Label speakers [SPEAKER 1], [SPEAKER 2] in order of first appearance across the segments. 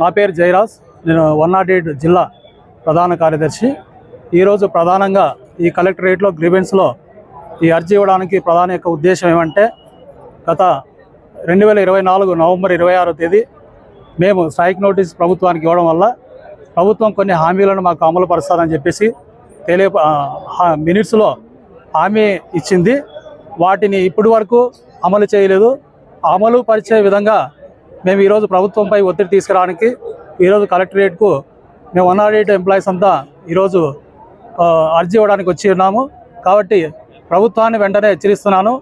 [SPEAKER 1] నా పేరు జయరాజ్. నేను వన్ నాట్ ఎయిట్ జిల్లా ప్రధాన కార్యదర్శి. ఈరోజు ప్రధానంగా ఈ కలెక్టరేట్లో గ్రీవెన్స్లో ఈ అర్జీ ఇవ్వడానికి ప్రధాన యొక్క ఉద్దేశం ఏమంటే గత రెండు వేల ఇరవై నాలుగు నవంబర్ ఇరవై ఆరో తేదీ మేము స్ట్రైక్ నోటీస్ ప్రభుత్వానికి ఇవ్వడం వల్ల ప్రభుత్వం కొన్ని హామీలను మాకు అమలు పరుస్తారని చెప్పేసి తెలియ మినిట్స్లో హామీ ఇచ్చింది. వాటిని ఇప్పటి వరకు అమలు చేయలేదు. అమలు పరిచే విధంగా మేము ఈరోజు ప్రభుత్వంపై ఒత్తిడి తీసుకురావడానికి ఈరోజు కలెక్టరేట్కు మేము వన్ నాట్ ఎయిట్ ఎంప్లాయీస్ అంతా ఈరోజు అర్జీ ఇవ్వడానికి వచ్చి ఉన్నాము. కాబట్టి ప్రభుత్వాన్ని వెంటనే హెచ్చరిస్తున్నాను.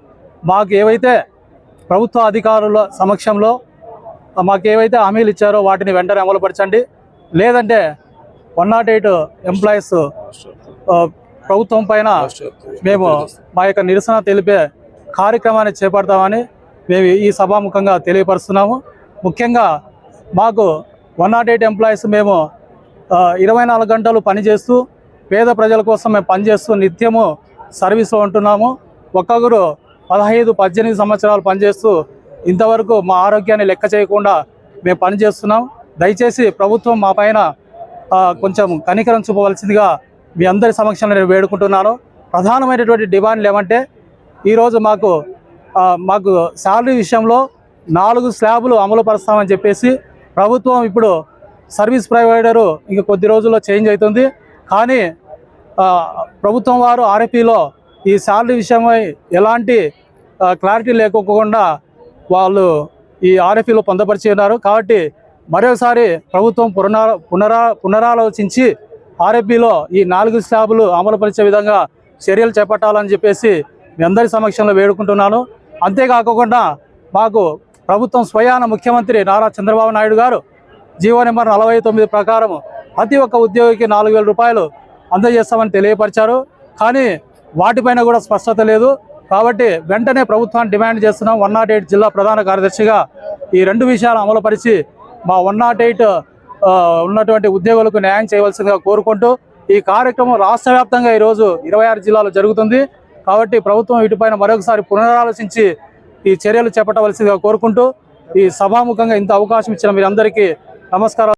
[SPEAKER 1] మాకు ఏవైతే ప్రభుత్వ అధికారుల సమక్షంలో మాకు ఏవైతే హామీలు ఇచ్చారో వాటిని వెంటనే అమలుపరచండి లేదంటే వన్ నాట్ ఎయిట్ ఎంప్లాయీస్ ప్రభుత్వం పైన మేము మా యొక్క నిరసన తెలిపే కార్యక్రమాన్ని చేపడతామని మేము ఈ సభాముఖంగా తెలియపరుస్తున్నాము. ముఖ్యంగా మాకు వన్ నాట్ ఎయిట్ ఎంప్లాయీస్ మేము ఇరవై నాలుగు గంటలు పనిచేస్తూ పేద ప్రజల కోసం మేము పనిచేస్తూ నిత్యము సర్వీస్లో ఉంటున్నాము. ఒక్కొక్కరు పదహైదు పద్దెనిమిది సంవత్సరాలు పనిచేస్తూ ఇంతవరకు మా ఆరోగ్యాన్ని లెక్క చేయకుండా మేము పనిచేస్తున్నాం. దయచేసి ప్రభుత్వం మా పైన కొంచెం కనికరం చూపవలసిందిగా మీ అందరి సమక్షంలో నేను వేడుకుంటున్నాను. ప్రధానమైనటువంటి డిమాండ్లు ఏమంటే ఈరోజు మాకు మాకు శాలరీ విషయంలో నాలుగు స్లాబులు అమలు పరుస్తామని చెప్పేసి ప్రభుత్వం ఇప్పుడు సర్వీస్ ప్రొవైడరు ఇంక కొద్ది రోజుల్లో చేంజ్ అవుతుంది. కానీ ప్రభుత్వం వారు ఆర్ఎఫ్ఈలో ఈ శాలరీ విషయమై ఎలాంటి క్లారిటీ లేకోకుండా వాళ్ళు ఈ ఆర్ఎఫ్ఈలో పొందపరిచి ఉన్నారు. కాబట్టి మరోసారి ప్రభుత్వం పునరా పునరా పునరాలోచించి ఆర్ఎఫ్బిలో ఈ నాలుగు స్లాబులు అమలుపరిచే విధంగా చర్యలు చేపట్టాలని చెప్పేసి మీ అందరి సమక్షంలో వేడుకుంటున్నాను. అంతేకాకుండా మాకు ప్రభుత్వం స్వయాన ముఖ్యమంత్రి నారా చంద్రబాబు నాయుడు గారు జీవో నెంబర్ నలభై తొమ్మిది ప్రకారం ప్రతి ఒక్క ఉద్యోగికి నాలుగు వేల రూపాయలు అందజేస్తామని తెలియపరిచారు. కానీ వాటిపైన కూడా స్పష్టత లేదు. కాబట్టి వెంటనే ప్రభుత్వాన్ని డిమాండ్ చేస్తున్నాం. వన్ నాట్ ఎయిట్ జిల్లా ప్రధాన కార్యదర్శిగా ఈ రెండు విషయాలు అమలుపరిచి మా వన్ నాట్ ఎయిట్ ఉన్నటువంటి ఉద్యోగులకు న్యాయం చేయవలసిందిగా కోరుకుంటూ ఈ కార్యక్రమం రాష్ట్ర వ్యాప్తంగా ఈరోజు ఇరవై ఆరు జిల్లాలో జరుగుతుంది. కాబట్టి ప్రభుత్వం వీటిపైన మరొకసారి పునరాలోచించి ఈ చర్యలు చేపట్టవలసిందిగా కోరుకుంటూ ఈ సభాముఖంగా ఇంత అవకాశం ఇచ్చిన మీరందరికీ నమస్కారం